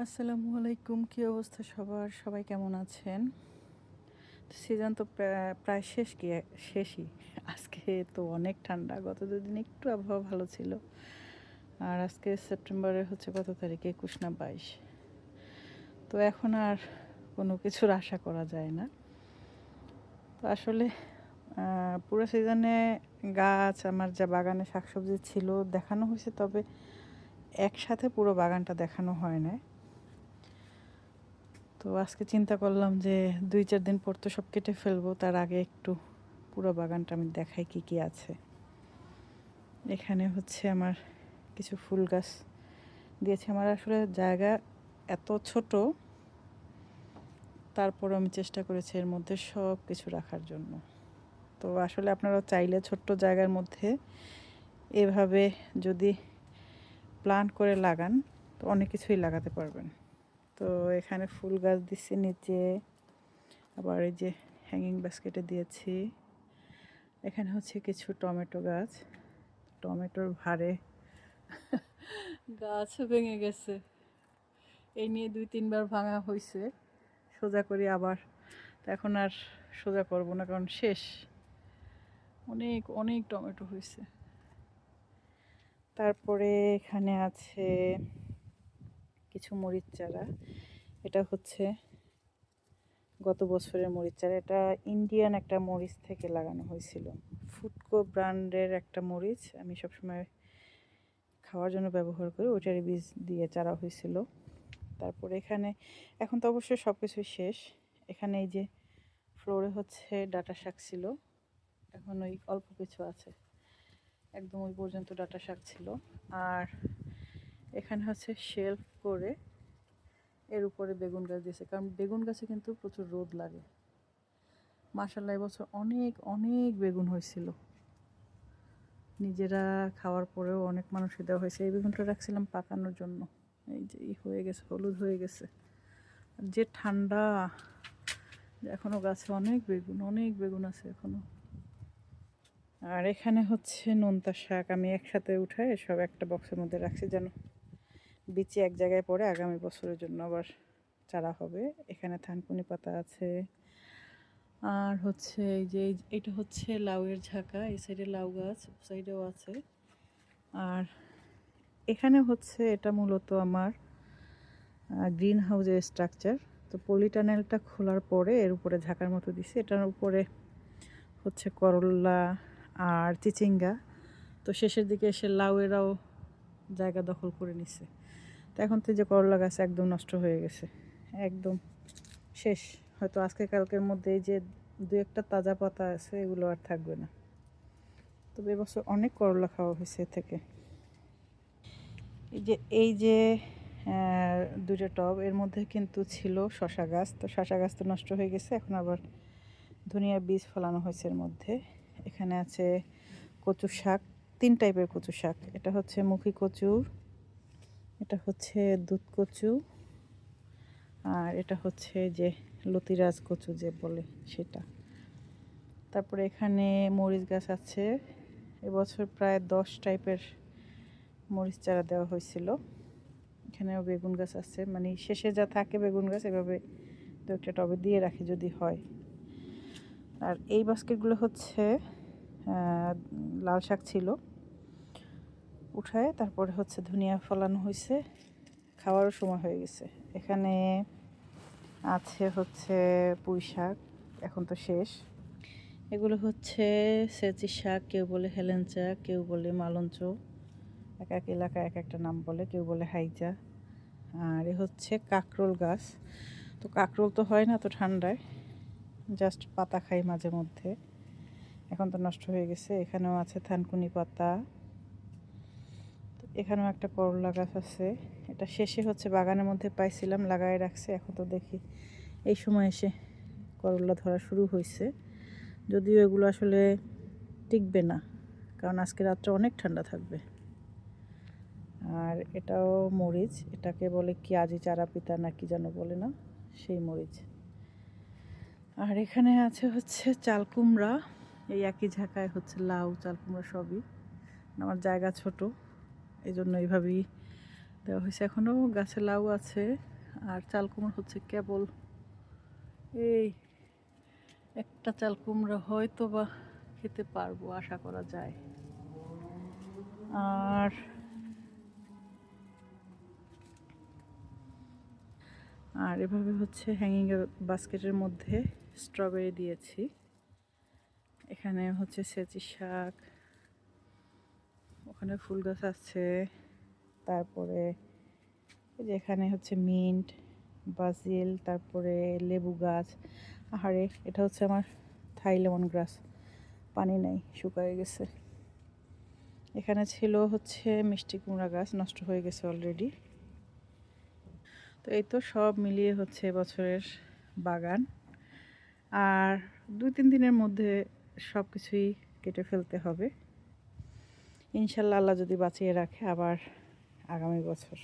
আসসালামু আলাইকুম, কী অবস্থা সবার? সবাই কেমন আছেন? সিজন তো প্রায় শেষ গিয়ে শেষই। আজকে তো অনেক ঠান্ডা, গত দুদিন একটু আবহাওয়া ভালো ছিল। আর আজকে সেপ্টেম্বরের হচ্ছে কত তারিখ? একুশ না বাইশ। তো এখন আর কোনো কিছুর আশা করা যায় না। তো আসলে পুরো সিজনে গাছ, আমার যা বাগানে শাকসবজি ছিল দেখানো হয়েছে, তবে একসাথে পুরো বাগানটা দেখানো হয় না তো আজকে চিন্তা করলাম যে দুই চার দিন পর তো সব কেটে ফেলব, তার আগে একটু পুরো বাগানটা আমি দেখাই কি কি আছে। এখানে হচ্ছে আমার কিছু ফুল গাছ দিয়েছে। আমার আসলে জায়গা এত ছোট, তারপর আমি চেষ্টা করেছি এর মধ্যে সব কিছু রাখার জন্য। তো আসলে আপনারা চাইলে ছোট্ট জায়গার মধ্যে এভাবে যদি প্লান্ট করে লাগান, তো অনেক কিছুই লাগাতে পারবেন। তো এখানে ফুল গাছ দিচ্ছি নিচে। আবার এই যে হ্যাঙ্গিং বাস্কেটে দিয়েছি। এখানে হচ্ছে কিছু টমেটো গাছ। টমেটোর ভারে গাছও ভেঙে গেছে। এই নিয়ে দুই, তিনবার ভাঙা হয়েছে সোজা করি আবার। এখন আর সোজা করব না, কারণ শেষ। অনেক অনেক টমেটো হয়েছে তারপরে এখানে আছে কিছু মরিচ চারা। এটা হচ্ছে গত বছরের মরিচ চারা। এটা ইন্ডিয়ান একটা মরিচ থেকে লাগানো হয়েছিল। ফুটকো ব্র্যান্ডের একটা মরিচ আমি সবসময় খাওয়ার জন্য ব্যবহার করি। ওইটারই বীজ দিয়ে চারা হয়েছিল। তারপরে এখানে, এখন তো অবশ্যই সব কিছুই শেষ। এখানে এই যে ফ্লোরে হচ্ছে ডাটা শাক ছিল। এখন ওই অল্প কিছু আছে। একদম ওই পর্যন্ত ডাটা শাক ছিল। আর এখানে হচ্ছে শেলফ করে এর উপরে বেগুন গাছ দিয়েছে। কারণ বেগুন গাছে কিন্তু প্রচুর রোদ লাগে। মাসাল্লাহ এবছর অনেক অনেক বেগুন হয়েছিল। নিজেরা খাওয়ার পরেও অনেক মানুষকে দেওয়া হয়েছে। এই বেগুনটা রাখছিলাম পাকানোর জন্য। এই যে হয়ে গেছে, হলুদ হয়ে গেছে। যে ঠান্ডা এখনও গাছে অনেক বেগুন অনেক বেগুন আছে এখনও আর এখানে হচ্ছে নোনতা শাক। আমি একসাথে উঠায় সব একটা বক্সের মধ্যে রাখছি, যেন বিচি এক জায়গায় পড়ে আগামী বছরের জন্য আবার চারা হবে। এখানে থানকুনি পাতা আছে। আর হচ্ছে এই যে এটা হচ্ছে লাউয়ের ঝাঁকা, এই সাইডে লাউ গাছ সাইডেও আছে। আর এখানে হচ্ছে এটা মূলত আমার গ্রিন হাউসের স্ট্রাকচার। তো পলিটানেলটা খোলার পরে এর উপরে ঝাঁকার মতো দিছি। এটার উপরে হচ্ছে করলা আর চিচিঙ্গা। তো শেষের দিকে এসে লাউয়েরাও জায়গা দখল করে নিছে। তো এখন তো যে করলা গাছ একদম নষ্ট হয়ে গেছে। একদম শেষ। হয়তো আজকে কালকের মধ্যে এই যে দু একটা তাজা পাতা আছে, এগুলো আর থাকবে না। তবে এবছর অনেক করলা খাওয়া হয়েছে থেকে। এই যে এই যে দুটো টব, এর মধ্যে কিন্তু ছিল শশা গাছ। তো শশা গাছ তো নষ্ট হয়ে গেছে, এখন আবার ধনিয়ার বীজ ফলানো হয়েছে এর মধ্যে। এখানে আছে কচু শাক, তিন টাইপের কচু শাক। এটা হচ্ছে মুখী কচু এটা হচ্ছে দুধ কচু আর এটা হচ্ছে যে লতিরাজ কচু যে বলে সেটা। তারপরে এখানে মরিচ গাছ আছে। এবছর প্রায় দশ টাইপের মরিচ চারা দেওয়া হয়েছিল। এখানেও বেগুন গাছ আছে। মানে শেষে যা থাকে বেগুন গাছ, এভাবে দু একটা টবে দিয়ে রাখি যদি হয়। আর এই বাস্কেটগুলো হচ্ছে লাল শাক ছিল। উঠায়, তারপরে হচ্ছে ধনিয়া ফলানো হয়েছে খাওয়ারও সময় হয়ে গেছে। এখানে আছে হচ্ছে পুঁই শাক, এখন তো শেষ। এগুলো হচ্ছে সেচি শাক, কেউ বলে হেলেঞ্চা, কেউ বলে মালঞ্চ। এক এক এলাকায় এক একটা নাম বলে, কেউ বলে হাইজা। আর এ হচ্ছে কাকরোল গাছ। তো কাকরোল তো হয় না তো ঠান্ডায়, জাস্ট পাতা খাই মাঝে মধ্যে। এখন তো নষ্ট হয়ে গেছে। এখানেও আছে থানকুনি পাতা। এখানেও একটা করলা গাছ আছে। এটা শেষে হচ্ছে বাগানের মধ্যে পাইছিলাম লাগাই রাখছে, এখন তো দেখি। এই সময় এসে করলা ধরা শুরু হয়েছে যদিও এগুলো আসলে টিকবে না, কারণ আজকে রাত্রে অনেক ঠান্ডা থাকবে। আর এটাও মরিচ, এটাকে বলে কি আজি চারা পিতা না কি যেন বলে না, সেই মরিচ। আর এখানে আছে হচ্ছে চাল কুমড়া, এই একই ঝাঁকায় হচ্ছে লাউ, চাল কুমড়া সবই। আমার জায়গা ছোট। এই জন্য এইভাবেই দেওয়া হয়েছে। এখনও গাছে লাউ আছে আর চাল কুমড়ো হচ্ছে কেবল এই একটা চাল কুমড়ো হয়তো বা খেতে পারব, আশা করা যায়। আর আর এভাবে হচ্ছে হ্যাঙ্গিং বাস্কেটের মধ্যে স্ট্রবেরি দিয়েছি। এখানে হচ্ছে সেচি শাক ওখানে ফুল গাছ আছে। তারপরে এই যে এখানে হচ্ছে মিন্ট, বাজিল, তারপরে লেবু গাছ। আহারে, এটা হচ্ছে আমার থাই লেমন গ্রাস। পানি নাই, শুকায় গেছে। এখানে ছিল হচ্ছে মিষ্টি কুমড়া গাছ, নষ্ট হয়ে গেছে অলরেডি তো এই তো সব মিলিয়ে হচ্ছে বছরের বাগান। আর দুই তিন দিনের মধ্যে সব কিছুই কেটে ফেলতে হবে। ইনশাল্লাহ আল্লাহ যদি বাঁচিয়ে রাখে আবার আগামী বছর।